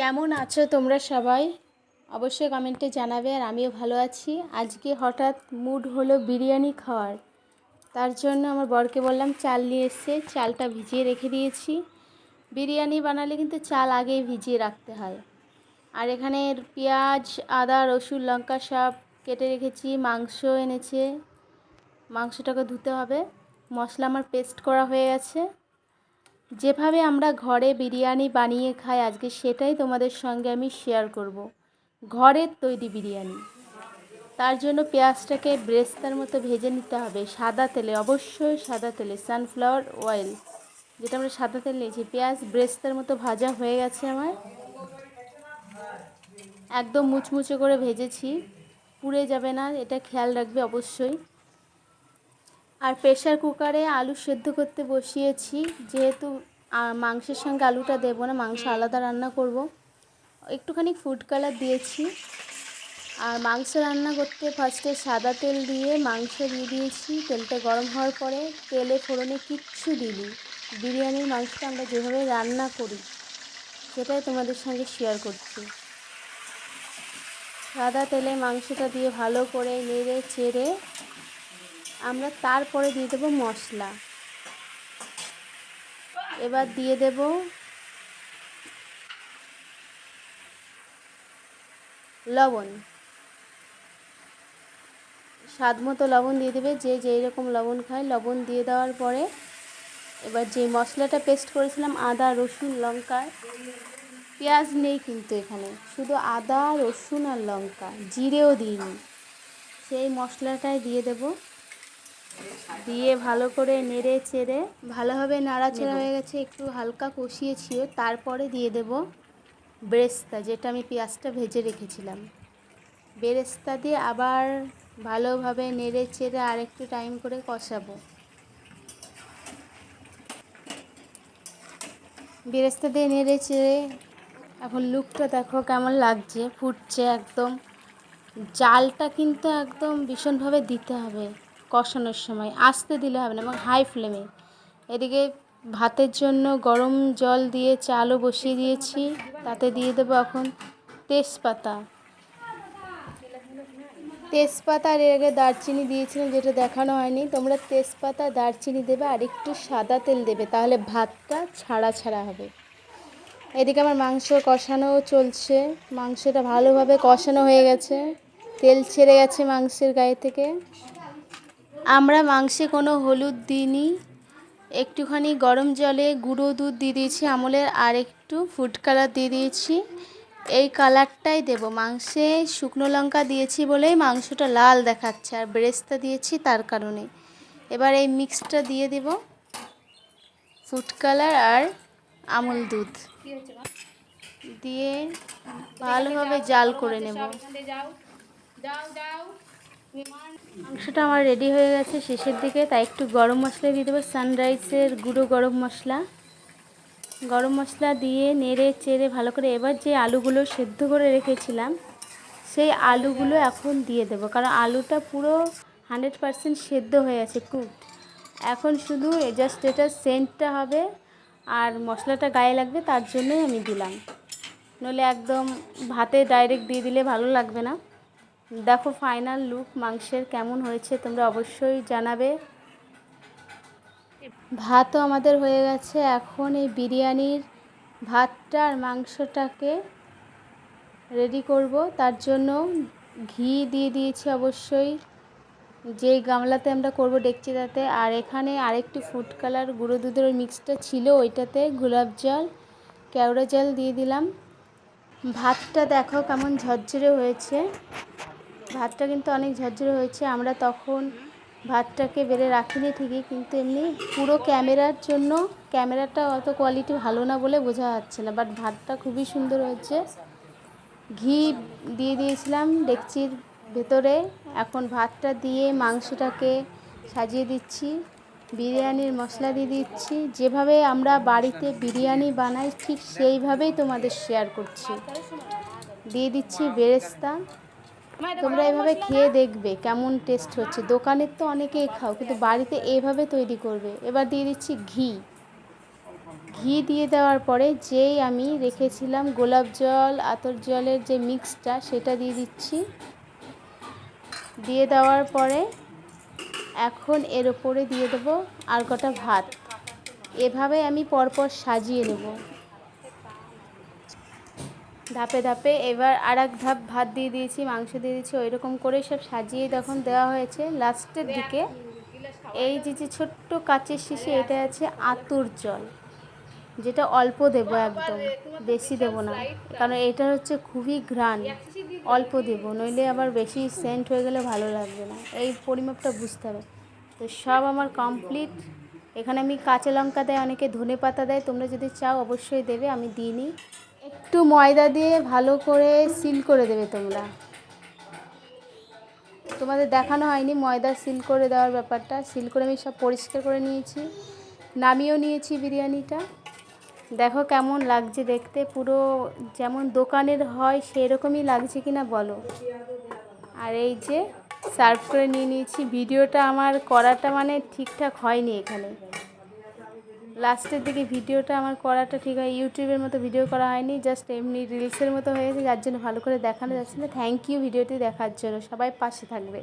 কেমন আছো তোমরা সবাই? অবশ্যই কমেন্টে জানাবে আর আমিও ভালো আছি। আজকে হঠাৎ মুড হলো বিরিয়ানি খাওয়ার। তার জন্য আমার বরকে বললাম, চাল নিয়ে এসছে চালটা ভিজিয়ে রেখে দিয়েছি। বিরিয়ানি বানালে কিন্তু চাল আগেই ভিজিয়ে রাখতে হয়। আর এখানে পেঁয়াজ, আদা, রসুন, লঙ্কা সব কেটে রেখেছি, মাংস এনেছে। মাংসটাকে ধুতে হবে। মশলা আমার পেস্ট করা হয়ে গেছে। যেভাবে আমরা ঘরে বিরিয়ানি বানিয়ে খাই আজকে সেটাই তোমাদের সঙ্গে আমি শেয়ার করব। ঘরের তৈরি বিরিয়ানি। তার জন্য পেঁয়াজটাকে ব্রেস্তার মতো ভেজে নিতে হবে সাদা তেলে, অবশ্যই সাদা তেলে সানফ্লাওয়ার অয়েল যেটা আমরা সাদা তেল নিয়েছি। পেঁয়াজ ব্রেস্তার মতো ভাজা হয়ে গেছে আমার। একদম মুচমুচে করে ভেজেছি। পুড়ে যাবে না, এটা খেয়াল রাখবে অবশ্যই। আর প্রেশার কুকারে আলু সেদ্ধ করতে বসিয়েছি। যেহেতু মাংসের সঙ্গে আলুটা দেবো না, মাংস আলাদা রান্না করব। একটুখানি ফুড কালার দিয়েছি। আর মাংস রান্না করতে ফার্স্টে সাদা তেল দিয়ে মাংস দিয়ে দিয়েছি। তেলটা গরম হওয়ার পরে তেলে ফোড়নে কিচ্ছু দিইনি। বিরিয়ানির মাংসটা আমরা যেভাবে রান্না করি, সেটাই তোমাদের সঙ্গে শেয়ার করছি। সাদা তেলে মাংসটা দিয়ে ভালো করে নেড়ে চেড়ে আমরা তারপরে দিয়ে দেবো মশলা। এবার দিয়ে দেব লবণ। স্বাদ মতো লবণ দিয়ে দেবে, যে যেই রকম লবণ খায়, লবণ দিয়ে দেওয়ার পরে এবার যে মশলাটা পেস্ট করেছিলাম, আদা, রসুন, লঙ্কা, পেঁয়াজ নেই কিন্তু এখানে। শুধু আদা, রসুন আর লঙ্কা, জিরেও দিইনি। সেই মশলাটাই দিয়ে দেবো। দিয়ে ভালো করে নেড়ে চেড়ে ভালোভাবে নাড়াচাড়া হয়ে গেছে একটু হালকা কষিয়েছিও তারপরে দিয়ে দেব বেরেস্তা যেটা আমি পেঁয়াজটা ভেজে রেখেছিলাম। বেরেস্তা দিয়ে আবার ভালোভাবে নেড়ে চেড়ে আর একটু টাইম করে কষাবো। বেরেস্তা দিয়ে নেড়ে চেড়ে এখন লুকটা দেখো কেমন লাগছে ফুটছে একদম। জালটা কিন্তু একদম ভীষণভাবে দিতে হবে। কষানোর সময়, আস্তে দিলে হবে না এবং হাই ফ্লেমে এদিকে ভাতের জন্য গরম জল দিয়ে চালও বসিয়ে দিয়েছি, তাতে দিয়ে দেবো এখন তেজপাতা। তেজপাতা আর এর আগে দারচিনি দিয়েছিলাম, যেটা দেখানো হয়নি। তোমরা তেজপাতা, দারচিনি দেবে আর একটু সাদা তেল দেবে, তাহলে ভাতটা ছাড়া ছাড়া হবে। এদিকে আমার মাংস কষানো চলছে। মাংসটা ভালোভাবে কষানো হয়ে গেছে। তেল ছেড়ে গেছে মাংসের গায়ে থেকে। আমরা মাংসে কোনো হলুদ দিইনি। একটুখানি গরম জলে গুঁড়ো দুধ দিয়ে দিয়েছি, আমলের আর একটু ফুড কালার দিয়ে দিয়েছি। এই কালারটাই দেব। মাংসে শুকনো লঙ্কা দিয়েছি বলেই মাংসটা লাল দেখাচ্ছে আর ব্রেস্তা দিয়েছি তার কারণে। এবার এই মিক্সটা দিয়ে দেব। ফুড কালার আর আমল দুধ। দিয়ে ভালোভাবে জাল করে নেব। যাও যাও। মাংসটা আমার রেডি হয়ে গেছে শেষের দিকে, তাই একটু গরম মশলা দিয়ে দেবো। সানরাইসের গুঁড়ো গরম মশলা। গরম মশলা দিয়ে নেড়ে চেড়ে ভালো করে এবার যে আলুগুলো সেদ্ধ করে রেখেছিলাম, সেই আলুগুলো এখন দিয়ে দেবো। কারণ আলুটা পুরো হান্ড্রেড পারসেন্ট সেদ্ধ হয়ে আছে কুক এখন শুধু জাস্ট এটা সেন্টটা হবে আর মশলাটা গায়ে লাগবে, তার জন্যই আমি দিলাম। নইলে একদম ভাতে ডাইরেক্ট দিয়ে দিলে ভালো লাগবে না। দেখো ফাইনাল লুক মাংসের কেমন হয়েছে তোমরা অবশ্যই জানাবে। ভাতও আমাদের হয়ে গেছে, এখন এই বিরিয়ানির ভাতটা আর মাংসটাকে রেডি করব। তার জন্য ঘি দিয়ে দিয়েছি অবশ্যই। যেই গামলাতে আমরা করব ডেকচি তাতে। আর এখানে আরেকটি ফুড কালার গুঁড়ো দুধের মিক্সটা ছিল ওইটাতে গোলাপ জল, কেওড়া জল দিয়ে দিলাম। ভাতটা দেখো কেমন ঝরঝরে হয়েছে। ভাতটা কিন্তু অনেক ঝরঝরে হয়েছে, আমরা তখন ভাতটাকে বেড়ে রাখিনি ঠিকই, কিন্তু এমনি পুরো ক্যামেরার জন্য ক্যামেরাটা অত কোয়ালিটি ভালো না বলে বোঝা যাচ্ছে না বাট ভাতটা খুবই সুন্দর হয়েছে। ঘি দিয়ে দিয়েছিলাম ডেকচির ভেতরে, এখন ভাতটা দিয়ে মাংসটাকে সাজিয়ে দিচ্ছি, বিরিয়ানির মশলা দিয়ে দিচ্ছি, যেভাবে আমরা বাড়িতে বিরিয়ানি বানাই ঠিক সেইভাবেই তোমাদের শেয়ার করছি। দিয়ে দিচ্ছি বেরেস্তা তোমরা এভাবে খেয়ে দেখবে কেমন টেস্ট হচ্ছে। দোকানের তো অনেকেই খাও কিন্তু বাড়িতে এভাবে তৈরি করবে। এবার দিয়ে দিচ্ছি ঘি। ঘি দিয়ে দেওয়ার পরে যেই আমি রেখেছিলাম গোলাপ জল আতর জলের যে মিক্সটা সেটা দিয়ে দিচ্ছি। দিয়ে দেওয়ার পরে এখন এর ওপরে দিয়ে দেবো আর কটা ভাত। এভাবে আমি পরপর সাজিয়ে নেব। ধাপে ধাপে এবার আর এক ধাপ ভাত দিয়ে দিয়েছি, মাংস দিয়ে দিয়েছি ওই রকম করে সব সাজিয়ে তখন দেওয়া হয়েছে লাস্টের দিকে। এই যে যে ছোট্ট কাচের শিশে, এটা আছে আতুর জল, যেটা অল্প দেবো একদম, বেশি দেবো না, কারণ এটা হচ্ছে খুবই ঘ্রাণ, অল্প দেবো, নইলে আবার বেশি সেন্ট হয়ে গেলে ভালো লাগবে না, এই পরিমাপটা বুঝতে হবে। তো সব আমার কমপ্লিট, এখানে আমি কাঁচা লঙ্কা দেয়, অনেকে ধনে পাতা দেয়, তোমরা যদি চাও অবশ্যই দেবে, আমি দিইনি একটু ময়দা দিয়ে ভালো করে সিল করে দেবে তোমরা। তোমাদের দেখানো হয়নি ময়দা সিল করে দেওয়ার ব্যাপারটা। সিল করে আমি সব পরিষ্কার করে নিয়েছি। নামিয়েও নিয়েছি বিরিয়ানিটা। দেখো কেমন লাগছে দেখতে। পুরো যেমন দোকানের হয় সেরকমই লাগছে কিনা বলো। আর এই যে সার্ভ করে নিয়ে নিয়েছি। ভিডিওটা আমার করাটা মানে ঠিকঠাক হয়নি এখানে। লাস্টের দিকে ভিডিওটা আমার করাটা ঠিক হয়, ইউটিউবের মতো ভিডিও করা হয়নি জাস্ট এমনি রিলসের মতো হয়েছে যার জন্য ভালো করে দেখানো যাচ্ছে না। থ্যাংক ইউ ভিডিওটি দেখার জন্য, সবাই পাশে থাকবে।